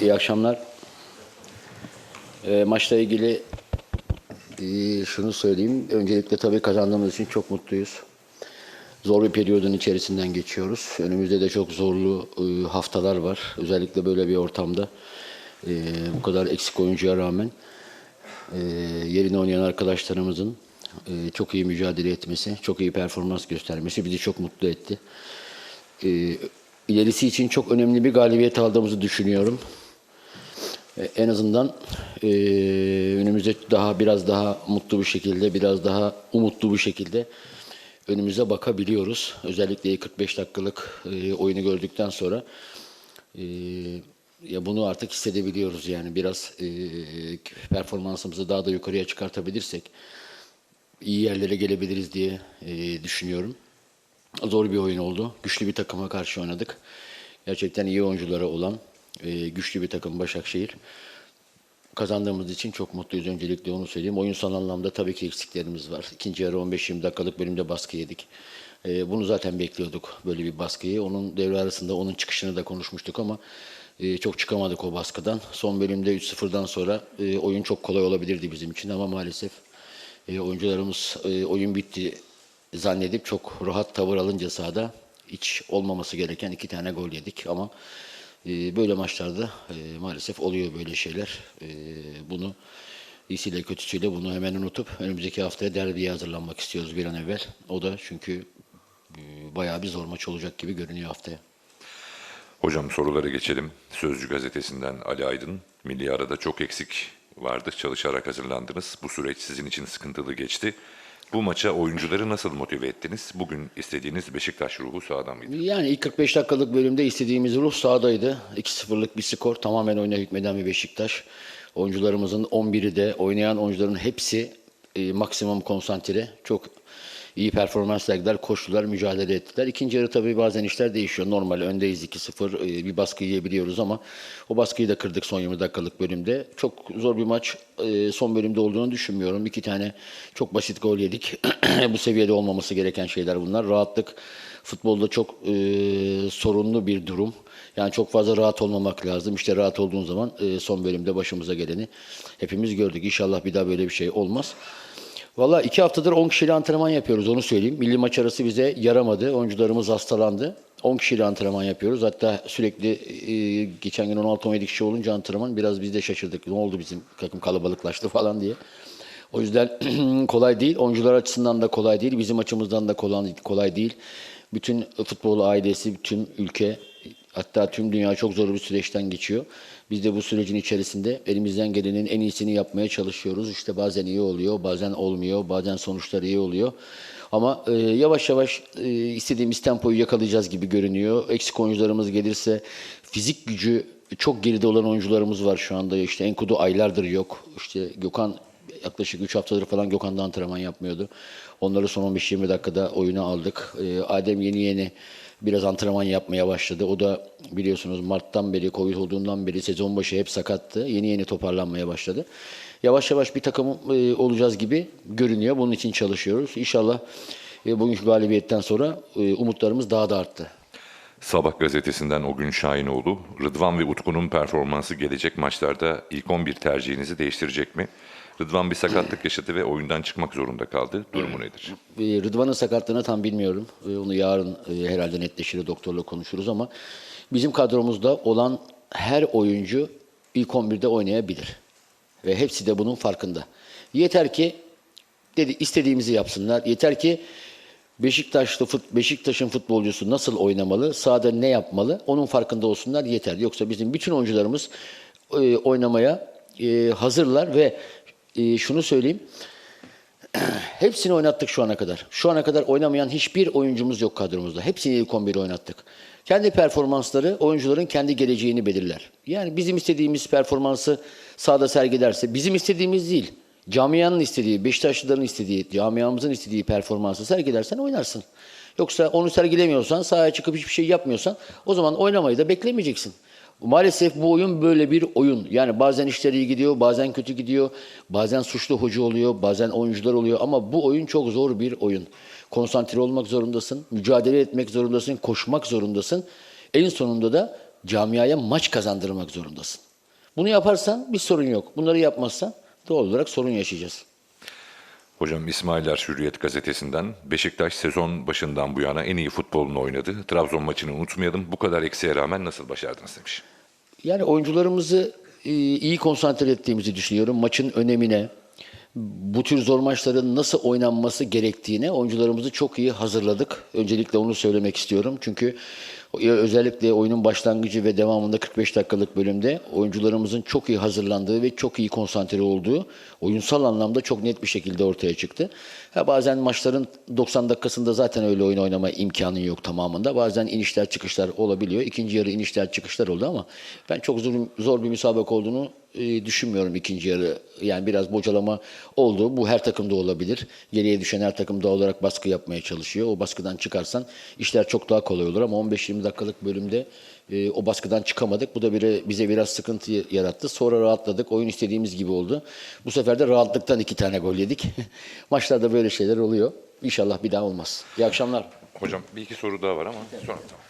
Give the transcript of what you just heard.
İyi akşamlar. E, maçla ilgili e, şunu söyleyeyim. Öncelikle tabii kazandığımız için çok mutluyuz. Zor bir periyodun içerisinden geçiyoruz. Önümüzde de çok zorlu e, haftalar var. Özellikle böyle bir ortamda e, bu kadar eksik oyuncuya rağmen e, yerine oynayan arkadaşlarımızın e, çok iyi mücadele etmesi, çok iyi performans göstermesi bizi çok mutlu etti. E, ilerisi için çok önemli bir galibiyet aldığımızı düşünüyorum. E, En azından e, önümüzde daha biraz daha mutlu bir şekilde, biraz daha umutlu bir şekilde önümüze bakabiliyoruz. Özellikle 45 dakikalık e, oyunu gördükten sonra e, ya bunu artık hissedebiliyoruz yani biraz e, performansımızı daha da yukarıya çıkartabilirsek iyi yerlere gelebiliriz diye e, düşünüyorum. Zor bir oyun oldu. Güçlü bir takıma karşı oynadık. Gerçekten iyi oyuncuları olan e, güçlü bir takım Başakşehir. Kazandığımız için çok mutluyuz. Öncelikle onu söyleyeyim. Oyunsal anlamda tabii ki eksiklerimiz var. İkinci yarı 15-20 dakikalık bölümde baskı yedik. E, bunu zaten bekliyorduk böyle bir baskıyı. Onun devre arasında onun çıkışını da konuşmuştuk ama e, çok çıkamadık o baskıdan. Son bölümde 3-0'dan sonra e, oyun çok kolay olabilirdi bizim için ama maalesef e, oyuncularımız e, oyun bitti zannedip çok rahat tavır alınca sahada hiç olmaması gereken iki tane gol yedik ama e, böyle maçlarda e, maalesef oluyor böyle şeyler. E, bunu iyisiyle kötüsüyle bunu hemen unutup önümüzdeki haftaya derbiye hazırlanmak istiyoruz bir an evvel. O da çünkü e, bayağı bir zor maç olacak gibi görünüyor haftaya. Hocam sorulara geçelim. Sözcü gazetesinden Ali Aydın. Milli arada çok eksik vardı. Çalışarak hazırlandınız. Bu süreç sizin için sıkıntılı geçti. Bu maça oyuncuları nasıl motive ettiniz? Bugün istediğiniz Beşiktaş ruhu sağdan mıydı? Yani ilk 45 dakikalık bölümde istediğimiz ruh sahadaydı. 2-0'lık bir skor tamamen oyuna hükmeden bir Beşiktaş. Oyuncularımızın 11'i de oynayan oyuncuların hepsi e, maksimum konsantre. Çok iyi performans sergiler, koştular, mücadele ettiler. İkinci yarı tabii bazen işler değişiyor. Normal öndeyiz 2-0 e, bir baskı yiyebiliyoruz ama o baskıyı da kırdık son 20 dakikalık bölümde. Çok zor bir maç e, son bölümde olduğunu düşünmüyorum. İki tane çok basit gol yedik. Bu seviyede olmaması gereken şeyler bunlar. Rahatlık futbolda çok e, sorunlu bir durum. Yani çok fazla rahat olmamak lazım. İşte rahat olduğun zaman e, son bölümde başımıza geleni hepimiz gördük. İnşallah bir daha böyle bir şey olmaz. Valla iki haftadır 10 kişiyle antrenman yapıyoruz onu söyleyeyim. Milli maç arası bize yaramadı. Oyuncularımız hastalandı. 10 kişiyle antrenman yapıyoruz. Hatta sürekli e, geçen gün 16-17 kişi olunca antrenman biraz biz de şaşırdık. Ne oldu bizim takım kalabalıklaştı falan diye. O yüzden kolay değil. Oyuncular açısından da kolay değil. Bizim açımızdan da kolay, kolay değil. Bütün futbol ailesi, tüm ülke hatta tüm dünya çok zor bir süreçten geçiyor. Biz de bu sürecin içerisinde elimizden gelenin en iyisini yapmaya çalışıyoruz. İşte bazen iyi oluyor, bazen olmuyor, bazen sonuçlar iyi oluyor. Ama e, yavaş yavaş e, istediğimiz tempoyu yakalayacağız gibi görünüyor. Eksik oyuncularımız gelirse fizik gücü çok geride olan oyuncularımız var şu anda. İşte Enkudu aylardır yok. İşte Gökhan yaklaşık 3 haftadır falan Gökhan da antrenman yapmıyordu. Onları son 15-20 dakikada oyuna aldık. E, Adem yeni yeni biraz antrenman yapmaya başladı. O da biliyorsunuz Mart'tan beri, Covid olduğundan beri sezon başı hep sakattı. Yeni yeni toparlanmaya başladı. Yavaş yavaş bir takım e, olacağız gibi görünüyor. Bunun için çalışıyoruz. İnşallah e, bugünkü galibiyetten sonra e, umutlarımız daha da arttı. Sabah gazetesinden o gün Şahinoğlu. Rıdvan ve Utku'nun performansı gelecek maçlarda ilk 11 tercihinizi değiştirecek mi? Rıdvan bir sakatlık yaşadı ve oyundan çıkmak zorunda kaldı. Durumu nedir? E, Rıdvan'ın sakatlığını tam bilmiyorum. E, Onu yarın e, herhalde netleşir doktorla konuşuruz ama bizim kadromuzda olan her oyuncu ilk 11'de oynayabilir. Ve hepsi de bunun farkında. Yeter ki dedi istediğimizi yapsınlar. Yeter ki Beşiktaşlı fut, Beşiktaş'ın futbolcusu nasıl oynamalı, sahada ne yapmalı onun farkında olsunlar yeter. Yoksa bizim bütün oyuncularımız e, oynamaya e, hazırlar ve e, şunu söyleyeyim. Hepsini oynattık şu ana kadar. Şu ana kadar oynamayan hiçbir oyuncumuz yok kadromuzda. Hepsini ilk 11'i oynattık. Kendi performansları oyuncuların kendi geleceğini belirler. Yani bizim istediğimiz performansı sahada sergilerse, bizim istediğimiz değil, camianın istediği, Beşiktaşlıların istediği, camiamızın istediği performansı sergilersen oynarsın. Yoksa onu sergilemiyorsan, sahaya çıkıp hiçbir şey yapmıyorsan o zaman oynamayı da beklemeyeceksin. Maalesef bu oyun böyle bir oyun. Yani bazen işler iyi gidiyor, bazen kötü gidiyor. Bazen suçlu hoca oluyor, bazen oyuncular oluyor. Ama bu oyun çok zor bir oyun. Konsantre olmak zorundasın, mücadele etmek zorundasın, koşmak zorundasın. En sonunda da camiaya maç kazandırmak zorundasın. Bunu yaparsan bir sorun yok. Bunları yapmazsan doğal olarak sorun yaşayacağız. Hocam İsmail Er Hürriyet gazetesinden Beşiktaş sezon başından bu yana en iyi futbolunu oynadı. Trabzon maçını unutmayalım. Bu kadar eksiğe rağmen nasıl başardınız demiş. Yani oyuncularımızı e, iyi konsantre ettiğimizi düşünüyorum. Maçın önemine, bu tür zor maçların nasıl oynanması gerektiğine oyuncularımızı çok iyi hazırladık. Öncelikle onu söylemek istiyorum. Çünkü özellikle oyunun başlangıcı ve devamında 45 dakikalık bölümde oyuncularımızın çok iyi hazırlandığı ve çok iyi konsantre olduğu oyunsal anlamda çok net bir şekilde ortaya çıktı. Ha, bazen maçların 90 dakikasında zaten öyle oyun oynama imkanı yok tamamında. Bazen inişler çıkışlar olabiliyor. İkinci yarı inişler çıkışlar oldu ama ben çok zor, zor bir müsabaka olduğunu e, düşünmüyorum ikinci yarı. Yani biraz bocalama oldu. Bu her takımda olabilir. Geriye düşen her takım doğal olarak baskı yapmaya çalışıyor. O baskıdan çıkarsan işler çok daha kolay olur ama 15-20 dakikalık bölümde e, o baskıdan çıkamadık. Bu da bire, bize biraz sıkıntı yarattı. Sonra rahatladık. Oyun istediğimiz gibi oldu. Bu sefer de rahatlıktan iki tane gol yedik. Maçlarda böyle şeyler oluyor. İnşallah bir daha olmaz. İyi akşamlar. Hocam bir iki soru daha var ama sonra tamam.